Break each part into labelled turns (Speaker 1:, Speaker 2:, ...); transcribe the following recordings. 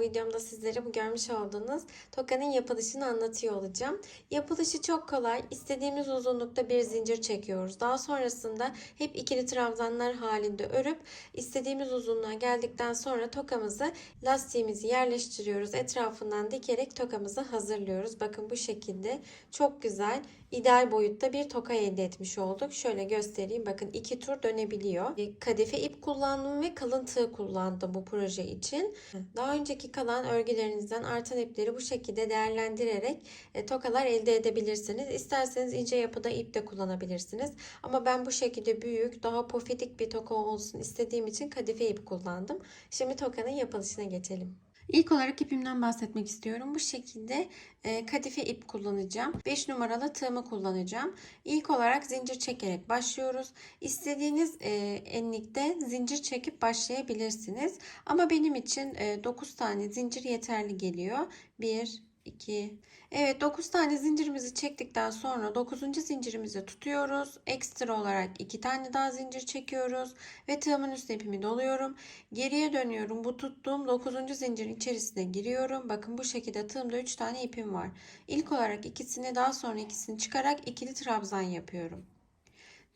Speaker 1: videomda sizlere bu görmüş olduğunuz tokanın yapılışını anlatıyor olacağım. Yapılışı çok kolay. İstediğimiz uzunlukta bir zincir çekiyoruz. Daha sonrasında hep ikili trabzanlar halinde örüp istediğimiz uzunluğa geldikten sonra tokamızı lastiğimizi yerleştiriyoruz. Etrafından dikerek tokamızı hazırlıyoruz. Bakın bu şekilde çok güzel ideal boyutta bir toka elde etmiş olduk. Şöyle göstereyim. Bakın iki tur dönebiliyor. Kadife ip kullandım ve kalın tığ kullandım bu proje için. Daha önceki kalan örgülerinizden artan ipleri bu şekilde değerlendirerek e, tokalar elde edebilirsiniz. İsterseniz ince yapıda ip de kullanabilirsiniz. Ama ben bu şekilde büyük, daha pofidik bir toka olsun istediğim için kadife ip kullandım. Şimdi tokanın yapılışına geçelim. İlk olarak ipimden bahsetmek istiyorum. Bu şekilde e, kadife ip kullanacağım. 5 numaralı tığımı kullanacağım. İlk olarak zincir çekerek başlıyoruz. İstediğiniz e, enlikte zincir çekip başlayabilirsiniz. Ama benim için e, 9 tane zincir yeterli geliyor. 1, 2, Evet 9 tane zincirimizi çektikten sonra 9. zincirimizi tutuyoruz. Ekstra olarak 2 tane daha zincir çekiyoruz. Ve tığımın üstüne ipimi doluyorum. Geriye dönüyorum. Bu tuttuğum 9. zincirin içerisine giriyorum. Bakın bu şekilde tığımda 3 tane ipim var. İlk olarak ikisini daha sonra ikisini çıkarak ikili trabzan yapıyorum.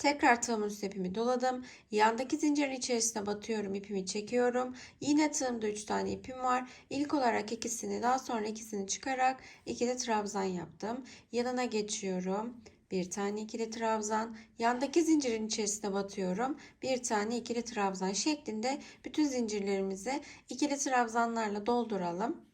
Speaker 1: Tekrar tığımın üstüne ipimi doladım. Yandaki zincirin içerisine batıyorum. ipimi çekiyorum. Yine tığımda 3 tane ipim var. İlk olarak ikisini daha sonra ikisini çıkarak ikili trabzan yaptım. Yanına geçiyorum. Bir tane ikili trabzan. Yandaki zincirin içerisine batıyorum. Bir tane ikili trabzan şeklinde bütün zincirlerimizi ikili trabzanlarla dolduralım.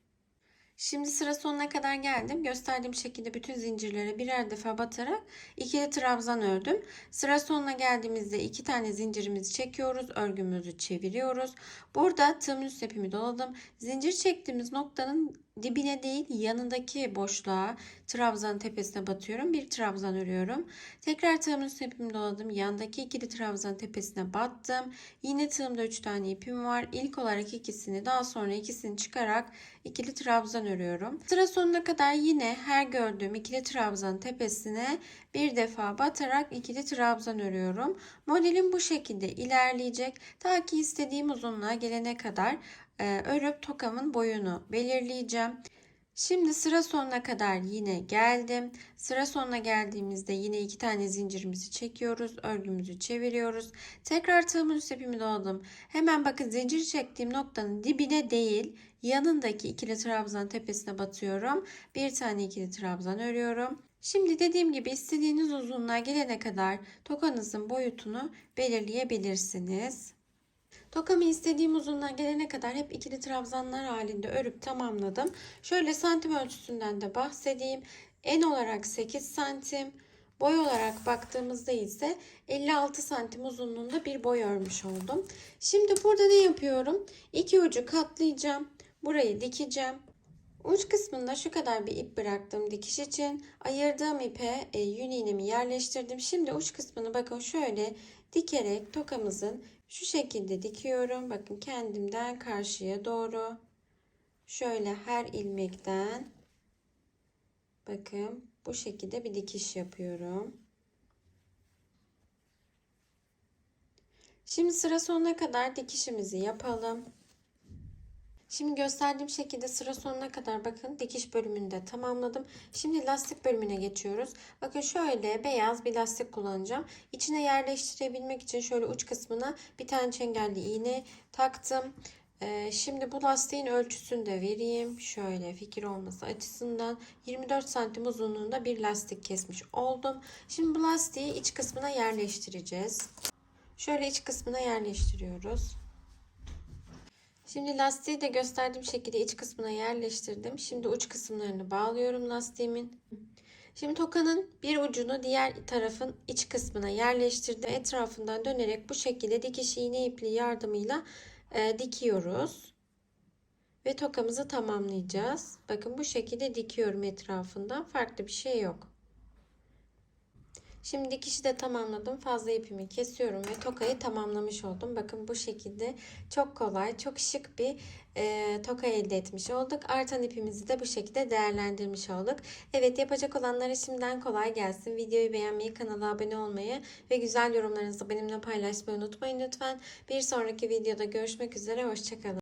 Speaker 1: Şimdi sıra sonuna kadar geldim. Gösterdiğim şekilde bütün zincirlere birer defa batarak ikili trabzan ördüm. Sıra sonuna geldiğimizde iki tane zincirimizi çekiyoruz. Örgümüzü çeviriyoruz. Burada tığımın üst ipimi doladım. Zincir çektiğimiz noktanın dibine değil yanındaki boşluğa trabzan tepesine batıyorum. Bir trabzan örüyorum. Tekrar tığımın üstüne ipimi doladım. Yandaki ikili trabzan tepesine battım. Yine tığımda 3 tane ipim var. İlk olarak ikisini daha sonra ikisini çıkarak ikili trabzan örüyorum. Sıra sonuna kadar yine her gördüğüm ikili trabzan tepesine bir defa batarak ikili trabzan örüyorum. Modelim bu şekilde ilerleyecek. Ta ki istediğim uzunluğa gelene kadar e, örüp tokamın boyunu belirleyeceğim. Şimdi sıra sonuna kadar yine geldim. Sıra sonuna geldiğimizde yine iki tane zincirimizi çekiyoruz. Örgümüzü çeviriyoruz. Tekrar tığımın üst ipimi doladım. Hemen bakın zincir çektiğim noktanın dibine değil yanındaki ikili trabzan tepesine batıyorum. Bir tane ikili trabzan örüyorum. Şimdi dediğim gibi istediğiniz uzunluğa gelene kadar tokanızın boyutunu belirleyebilirsiniz. Tokamı istediğim uzunluğa gelene kadar hep ikili trabzanlar halinde örüp tamamladım. Şöyle santim ölçüsünden de bahsedeyim. En olarak 8 santim, boy olarak baktığımızda ise 56 santim uzunluğunda bir boy örmüş oldum. Şimdi burada ne yapıyorum? İki ucu katlayacağım. Burayı dikeceğim. Uç kısmında şu kadar bir ip bıraktım dikiş için. Ayırdığım ipe e, yün iğnemi yerleştirdim. Şimdi uç kısmını bakın şöyle dikerek tokamızın şu şekilde dikiyorum. Bakın kendimden karşıya doğru. Şöyle her ilmekten bakın bu şekilde bir dikiş yapıyorum. Şimdi sıra sonuna kadar dikişimizi yapalım. Şimdi gösterdiğim şekilde sıra sonuna kadar bakın dikiş bölümünü de tamamladım. Şimdi lastik bölümüne geçiyoruz. Bakın şöyle beyaz bir lastik kullanacağım. İçine yerleştirebilmek için şöyle uç kısmına bir tane çengelli iğne taktım. Ee, şimdi bu lastiğin ölçüsünü de vereyim. Şöyle fikir olması açısından 24 santim uzunluğunda bir lastik kesmiş oldum. Şimdi bu lastiği iç kısmına yerleştireceğiz. Şöyle iç kısmına yerleştiriyoruz. Şimdi lastiği de gösterdiğim şekilde iç kısmına yerleştirdim. Şimdi uç kısımlarını bağlıyorum lastiğimin. Şimdi tokanın bir ucunu diğer tarafın iç kısmına yerleştirdim. Etrafından dönerek bu şekilde dikiş iğne ipliği yardımıyla e, dikiyoruz. Ve tokamızı tamamlayacağız. Bakın bu şekilde dikiyorum etrafından. Farklı bir şey yok. Şimdi dikişi de tamamladım. Fazla ipimi kesiyorum ve tokayı tamamlamış oldum. Bakın bu şekilde çok kolay, çok şık bir e, toka elde etmiş olduk. Artan ipimizi de bu şekilde değerlendirmiş olduk. Evet yapacak olanlara şimdiden kolay gelsin. Videoyu beğenmeyi, kanala abone olmayı ve güzel yorumlarınızı benimle paylaşmayı unutmayın lütfen. Bir sonraki videoda görüşmek üzere. Hoşçakalın.